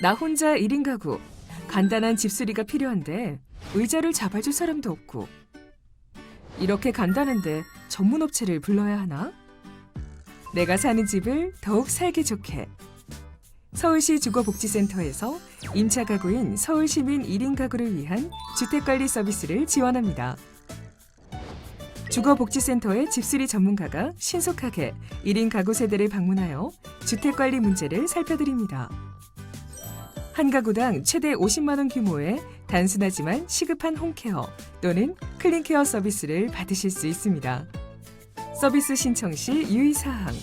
나 혼자 1인 가구. 간단한 집수리가 필요한데 의자를 잡아줄 사람도 없고. 이렇게 간단한데 전문 업체를 불러야 하나? 내가 사는 집을 더욱 살기 좋게. 서울시 주거복지센터에서 임차 가구인 서울시민 1인 가구를 위한 주택관리 서비스를 지원합니다. 주거복지센터의 집수리 전문가가 신속하게 1인 가구 세대를 방문하여 주택관리 문제를 살펴드립니다. 한 가구당 최대 50만 원 규모의 단순하지만 시급한 홈케어 또는 클린케어 서비스를 받으실 수 있습니다. 서비스 신청 시 유의사항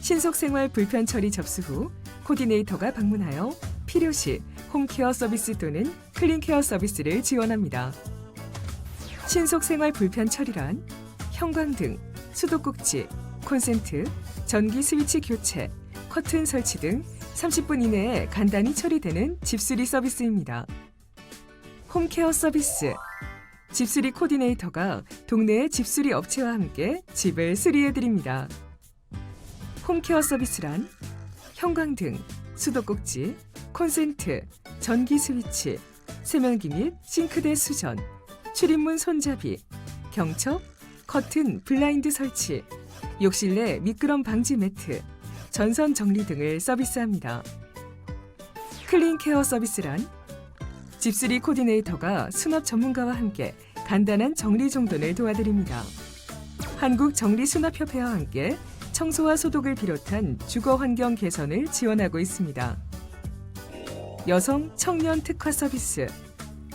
신속 생활 불편 처리 접수 후 코디네이터가 방문하여 필요시 홈케어 서비스 또는 클린케어 서비스를 지원합니다. 신속 생활 불편 처리란 형광등, 수도꼭지, 콘센트, 전기 스위치 교체, 커튼 설치 등 30분 이내에 간단히 처리되는 집수리 서비스입니다. 홈케어 서비스 집수리 코디네이터가 동네의 집수리 업체와 함께 집을 수리해 드립니다. 홈케어 서비스란 형광등, 수도꼭지, 콘센트, 전기 스위치, 세면기 및 싱크대 수전, 출입문 손잡이, 경첩, 커튼, 블라인드 설치, 욕실 내 미끄럼 방지 매트, 전선 정리 등을 서비스합니다. 클린 케어 서비스란 집수리 코디네이터가 수납 전문가와 함께 간단한 정리 정돈을 도와드립니다. 한국 정리 수납협회와 함께 청소와 소독을 비롯한 주거 환경 개선을 지원하고 있습니다. 여성 청년 특화 서비스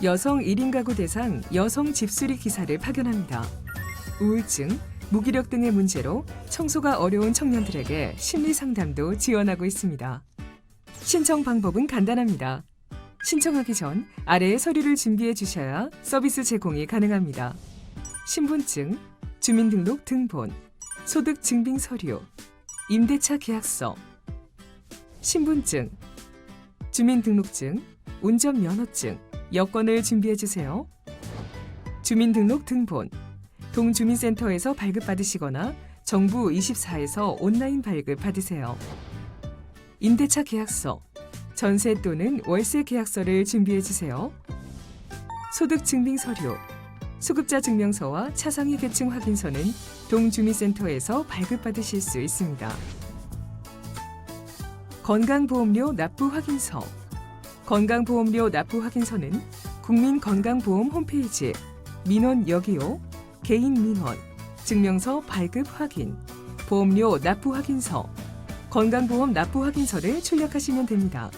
여성 1인 가구 대상 여성 집수리 기사를 파견합니다. 우울증, 무기력 등의 문제로 청소가 어려운 청년들에게 심리 상담도 지원하고 있습니다. 신청 방법은 간단합니다. 신청하기 전 아래의 서류를 준비해 주셔야 서비스 제공이 가능합니다. 신분증, 주민등록 등본, 소득 증빙 서류, 임대차 계약서, 신분증, 주민등록증, 운전면허증, 여권을 준비해 주세요. 주민등록 등본, 동주민센터에서 발급받으시거나 정부 24에서 온라인 발급 받으세요. 임대차 계약서, 전세 또는 월세 계약서를 준비해 주세요. 소득 증빙 서류, 수급자 증명서와 차상위 계층 확인서는 동주민센터에서 발급받으실 수 있습니다. 건강보험료 납부 확인서, 건강보험료 납부 확인서는 국민건강보험 홈페이지 민원 여기요, 개인 민원, 증명서 발급 확인, 보험료 납부 확인서, 건강보험 납부 확인서를 출력하시면 됩니다.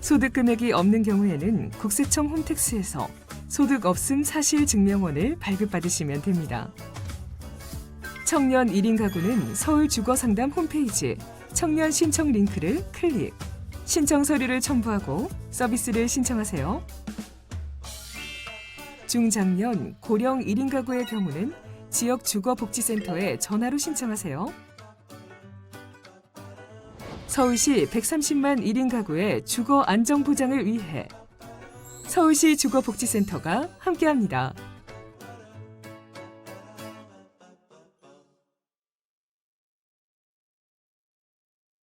소득 금액이 없는 경우에는 국세청 홈택스에서 소득 없음 사실 증명원을 발급받으시면 됩니다. 청년 1인 가구는 서울 주거 상담 홈페이지 청년 신청 링크를 클릭. 신청 서류를 첨부하고 서비스를 신청하세요. 중장년, 고령 1인 가구의 경우는 지역 주거복지센터에 전화로 신청하세요. 서울시 130만 1인 가구의 주거 안정 보장을 위해 서울시 주거복지센터가 함께합니다.